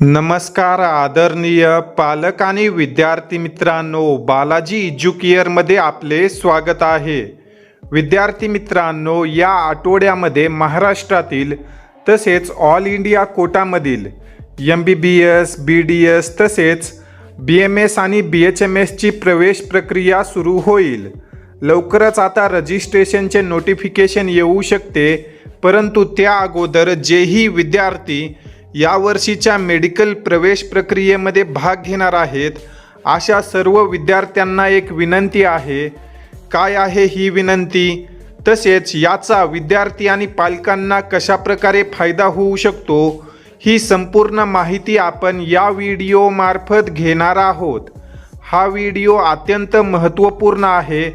नमस्कार आदरणीय पालक आणि विद्यार्थी मित्रांनो बालाजी एज्युकेअरमध्ये आपले स्वागत आहे. विद्यार्थी मित्रांनो या आठवड्यामध्ये महाराष्ट्रातील तसेच all India कोटामधील M B B S B D S तसेच बी एम एस आणि बी एच एम एसची प्रवेश प्रक्रिया सुरू होईल. लवकरच आता रजिस्ट्रेशनचे नोटिफिकेशन येऊ शकते परंतु त्या अगोदर जेही विद्यार्थी यावर्षीच्या मेडिकल प्रवेश प्रक्रियेमध्ये भाग घेणार आहेत. अशा सर्व विद्यार्थ्यांना एक विनंती आहे. काय आहे ही विनंती? तसेच याचा विद्यार्थी आणि पालकांना कशाप्रकारे फायदा होऊ शकतो ही संपूर्ण माहिती आपण या व्हिडिओमार्फत घेणार आहोत. हा व्हिडिओ अत्यंत महत्त्वपूर्ण आहे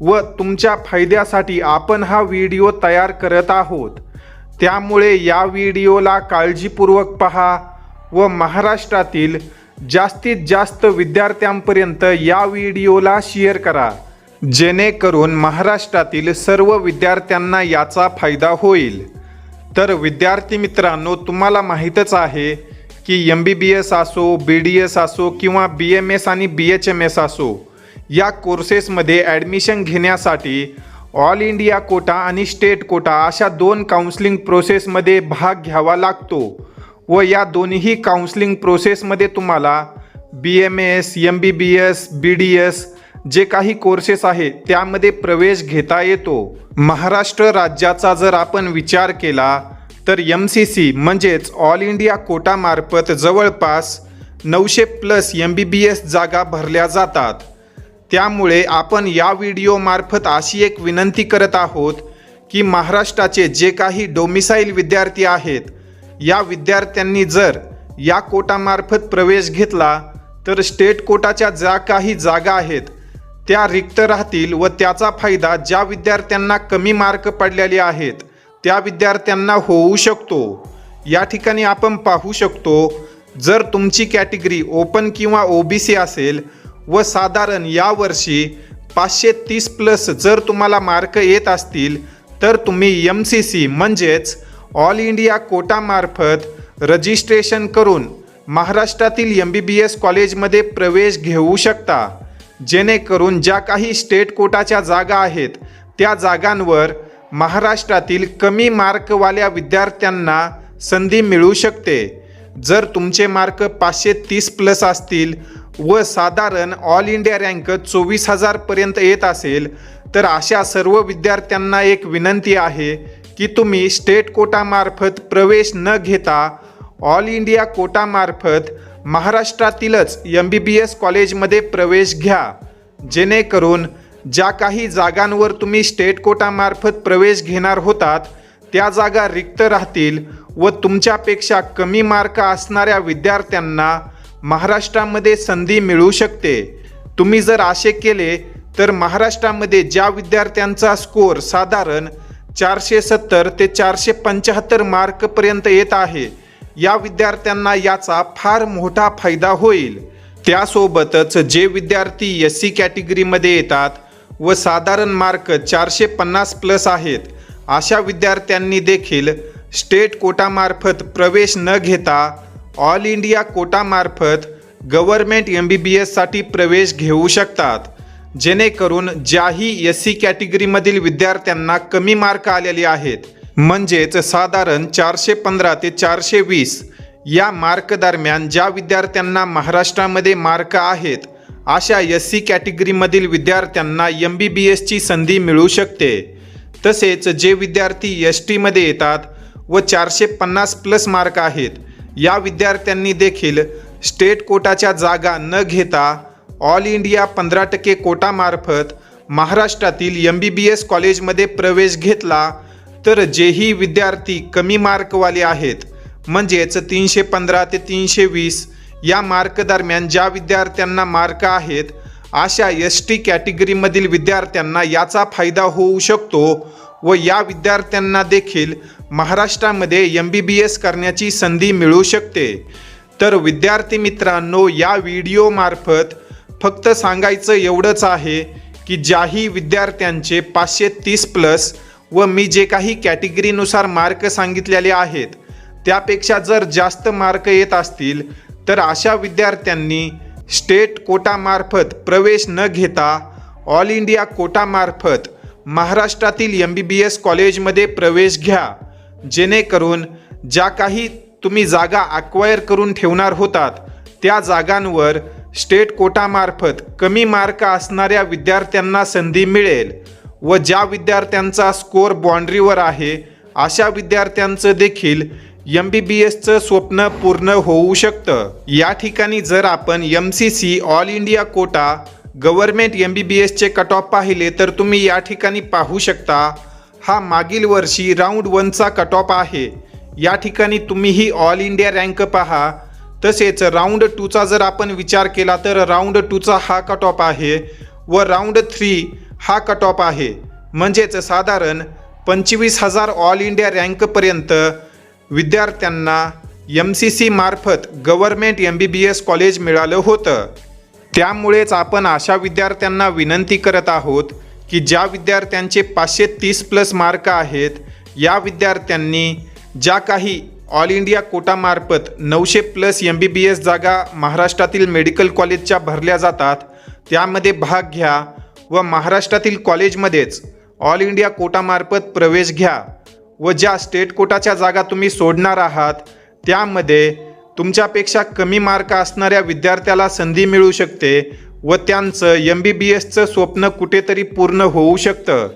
व तुमच्या फायद्यासाठी आपण हा व्हिडिओ तयार करत आहोत. त्यामुळे या व्हिडिओला काळजीपूर्वक पहा व महाराष्ट्रातील जास्तीत जास्त विद्यार्थ्यांपर्यंत या व्हिडिओला शेअर करा. जेणेकरून महाराष्ट्रातील सर्व विद्यार्थ्यांना याचा फायदा होईल. तर विद्यार्थी मित्रांनो तुम्हाला माहीतच आहे की एम बी बी एस असो बी डी एस असो किंवा बी एम एस आणि बी एच एम एस असो या कोर्सेसमध्ये ॲडमिशन घेण्यासाठी ऑल इंडिया कोटा आणि स्टेट कोटा अशा दोन काउन्सिलिंग प्रोसेसमध्ये भाग घ्यावा लागतो. व या दोन्ही काउन्सिलिंग प्रोसेसमध्ये तुम्हाला B M S M B B S B D S जे काही कोर्सेस आहेत त्यामध्ये प्रवेश घेता येतो. महाराष्ट्र राज्याचा जर आपण विचार केला तर एम सी सी म्हणजेच ऑल इंडिया कोटामार्फत जवळपास नऊशे plus M B B S जागा भरल्या जातात. त्यामुळे आपण या व्हिडिओमार्फत अशी एक विनंती करत आहोत की महाराष्ट्राचे जे काही डोमिसाईल विद्यार्थी आहेत या विद्यार्थ्यांनी जर या कोटामार्फत प्रवेश घेतला तर स्टेट कोटाच्या ज्या काही जागा आहेत त्या रिक्त राहतील व त्याचा फायदा ज्या विद्यार्थ्यांना कमी मार्क पडलेले आहेत त्या विद्यार्थ्यांना होऊ शकतो. या ठिकाणी आपण पाहू शकतो जर तुमची कॅटेगरी ओपन किंवा ओ बी सी असेल व साधारण यावर्षी पाचशे तीस प्लस जर तुम्हाला मार्क येत असतील तर तुम्ही एम सी सी म्हणजेच ऑल इंडिया कोटामार्फत रजिस्ट्रेशन करून महाराष्ट्रातील एम बी बी एस कॉलेजमध्ये प्रवेश घेऊ शकता. जेणेकरून ज्या काही स्टेट कोटाच्या जागा आहेत त्या जागांवर महाराष्ट्रातील कमी मार्कवाल्या विद्यार्थ्यांना संधी मिळू शकते. जर तुमचे मार्क पाचशे तीस प्लस असतील व साधारण ऑल इंडिया रँक चोवीस हजारपर्यंत येत असेल तर अशा सर्व विद्यार्थ्यांना एक विनंती आहे की तुम्ही स्टेट कोटामार्फत प्रवेश न घेता ऑल इंडिया कोटामार्फत महाराष्ट्रातीलच एम बी बी एस कॉलेजमध्ये प्रवेश घ्या. जेणेकरून ज्या काही जागांवर तुम्ही स्टेट कोटामार्फत प्रवेश घेणार होतात त्या जागा रिक्त राहतील व तुमच्यापेक्षा कमी मार्क असणाऱ्या विद्यार्थ्यांना महाराष्ट्रामध्ये संधी मिळू शकते. तुम्ही जर असे केले तर महाराष्ट्रामध्ये ज्या विद्यार्थ्यांचा स्कोअर साधारण चारशे सत्तर ते चारशे पंच्याहत्तर मार्कपर्यंत येत आहे या विद्यार्थ्यांना याचा फार मोठा फायदा होईल. त्यासोबतच जे विद्यार्थी एस सी कॅटेगरीमध्ये येतात व साधारण मार्क चारशे पन्नास प्लस आहेत अशा विद्यार्थ्यांनी देखील स्टेट कोटामार्फत प्रवेश न घेता ऑल इंडिया कोटामार्फत गव्हर्मेंट एम बी बी एससाठी प्रवेश घेऊ शकतात. जेणेकरून ज्याही एस सी कॅटेगरीमधील विद्यार्थ्यांना कमी मार्क आलेले आहेत. म्हणजेच साधारण चारशे पंधरा ते चारशे वीस या मार्क दरम्यान ज्या विद्यार्थ्यांना महाराष्ट्रामध्ये मार्क आहेत अशा एस सी कॅटेगरीमधील विद्यार्थ्यांना एम बी बी एसची संधी मिळू शकते. तसेच जे विद्यार्थी एस टीमध्ये येतात व चारशे पन्नास प्लस मार्क आहेत या विद्यार्थ्यांनी देखील स्टेट कोटाच्या जागा न घेता ऑल इंडिया पंधरा टक्के कोटामार्फत महाराष्ट्रातील एम बी बी एस कॉलेजमध्ये प्रवेश घेतला तर जेही विद्यार्थी कमी मार्कवाले आहेत म्हणजेच तीनशे पंधरा ते तीनशे वीस या मार्क दरम्यान ज्या विद्यार्थ्यांना मार्क आहेत अशा एस टी कॅटेगरीमधील विद्यार्थ्यांना याचा फायदा होऊ शकतो व या विद्यार्थ्यांना देखील महाराष्ट्रामध्ये एम बी बी एस करण्याची संधी मिळू शकते. तर विद्यार्थी मित्रांनो या व्हिडिओमार्फत फक्त सांगायचं एवढंच आहे की ज्याही विद्यार्थ्यांचे पाचशे तीस प्लस व मी जे काही कॅटेगरीनुसार मार्क सांगितलेले आहेत त्यापेक्षा जर जास्त मार्क येत असतील तर अशा विद्यार्थ्यांनी स्टेट कोटामार्फत प्रवेश न घेता ऑल इंडिया कोटामार्फत महाराष्ट्रातील एम बी बी एस कॉलेजमध्ये प्रवेश घ्या. जेणेकरून ज्या काही तुम्ही जागा अक्वायर करून ठेवणार होतात त्या जागांवर स्टेट कोटामार्फत कमी मार्क असणाऱ्या विद्यार्थ्यांना संधी मिळेल व ज्या विद्यार्थ्यांचा स्कोअर बाँड्रीवर आहे अशा विद्यार्थ्यांचं देखील एम बी बी एसचं स्वप्न पूर्ण होऊ शकतं. या ठिकाणी जर आपण M C C all India quota government M B B एसचे कट ऑफ पाहिले तर तुम्ही या ठिकाणी पाहू शकता हा मागील वर्षी राऊंड वनचा कट ऑफ आहे. या ठिकाणी तुम्ही ही ऑल इंडिया रँक पहा. तसेच राऊंड टूचा जर आपण विचार केला तर राऊंड टूचा हा कट ऑफ आहे व राऊंड थ्री हा कट ऑफ आहे. म्हणजेच साधारण पंचवीस हजार ऑल इंडिया रँकपर्यंत विद्यार्थ्यांना एम सी सी मार्फत government M B B S college मिळालं होतं. त्यामुळेच आपण अशा विद्यार्थ्यांना विनंती करत आहोत की ज्या विद्यार्थ्यांचे पाचशे तीस प्लस मार्क आहेत या विद्यार्थ्यांनी ज्या काही ऑल इंडिया कोटामार्फत नऊशे plus M B B S जागा महाराष्ट्रातील मेडिकल कॉलेजच्या भरल्या जातात त्यामध्ये भाग घ्या व महाराष्ट्रातील कॉलेजमध्येच ऑल इंडिया कोटामार्फत प्रवेश घ्या व ज्या स्टेट कोटाच्या जागा तुम्ही सोडणार आहात त्यामध्ये तुमच्यापेक्षा कमी मार्क असणाऱ्या विद्यार्थ्याला संधी मिळू शकते व त्यांचं एम बी बी एसचं स्वप्न कुठेतरी पूर्ण होऊ शकतं.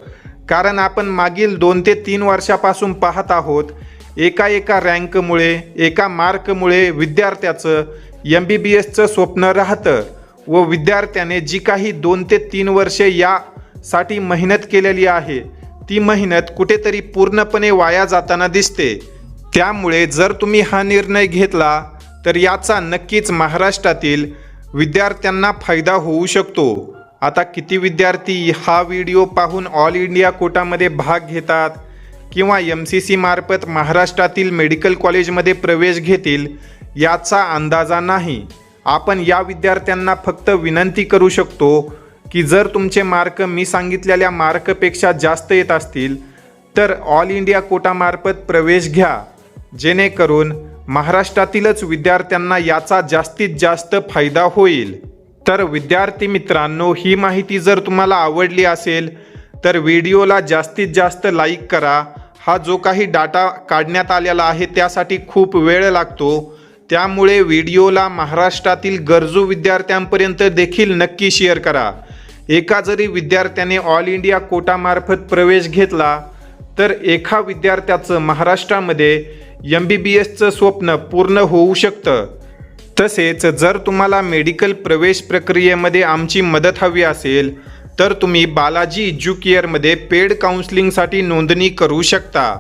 कारण आपण मागील दोन ते तीन वर्षापासून पाहत आहोत एका एका रँकमुळे एका मार्कमुळे विद्यार्थ्याचं एम बी बी एसचं स्वप्न राहतं व विद्यार्थ्याने जी काही दोन ते तीन वर्षे यासाठी मेहनत केलेली आहे ती मेहनत कुठेतरी पूर्णपणे वाया जाताना दिसते. त्यामुळे जर तुम्ही हा निर्णय घेतला तर याचा नक्कीच महाराष्ट्रातील विद्यार्थ्यांना फायदा होऊ शकतो. आता किती विद्यार्थी हा व्हिडिओ पाहून ऑल इंडिया कोटामध्ये भाग घेतात किंवा एम सी सी मार्फत महाराष्ट्रातील मेडिकल कॉलेजमध्ये प्रवेश घेतील याचा अंदाजा नाही. आपण या विद्यार्थ्यांना फक्त विनंती करू शकतो की जर तुमचे मार्क मी सांगितलेल्या मार्कपेक्षा जास्त येत असतील तर ऑल इंडिया कोटामार्फत प्रवेश घ्या. जेणेकरून महाराष्ट्रातीलच विद्यार्थ्यांना याचा जास्तीत जास्त फायदा होईल. तर विद्यार्थी मित्रांनो ही माहिती जर तुम्हाला आवडली असेल तर व्हिडिओला जास्तीत जास्त लाईक करा. हा जो काही डाटा काढण्यात आलेला आहे त्यासाठी खूप वेळ लागतो. त्यामुळे व्हिडिओला महाराष्ट्रातील गरजू विद्यार्थ्यांपर्यंत देखील नक्की शेअर करा. एका जरी विद्यार्थ्याने ऑल इंडिया कोटामार्फत प्रवेश घेतला तर एका विद्यार्थ्याचं महाराष्ट्रामध्ये एम बी बी एसचं स्वप्न पूर्ण होऊ शकतं. तसेच जर तुम्हाला मेडिकल प्रवेश प्रक्रियेमध्ये आमची मदत हवी असेल तर तुम्ही बालाजी एज्युकेअरमध्ये पेड काउन्सिलिंगसाठी नोंदणी करू शकता.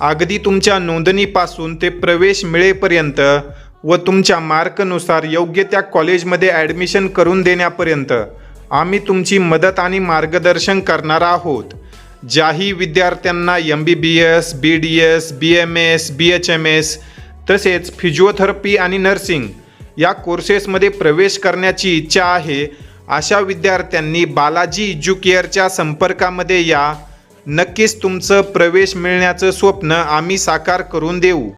अगदी तुमच्या नोंदणीपासून ते प्रवेश मिळेपर्यंत व तुमच्या मार्कनुसार योग्य त्या कॉलेजमध्ये ॲडमिशन करून देण्यापर्यंत आम्ही तुमची मदत आणि मार्गदर्शन करणार आहोत. ज्याही विद्यार्थ्यांना M B B S B D S B M S B H M S तसेच फिजिओथेरपी आणि नर्सिंग या कोर्सेसमध्ये प्रवेश करण्याची इच्छा आहे अशा विद्यार्थ्यांनी बालाजी एज्युकेअरच्या संपर्कामध्ये या. नक्कीच तुमचं प्रवेश मिळण्याचं स्वप्न आम्ही साकार करून देऊ.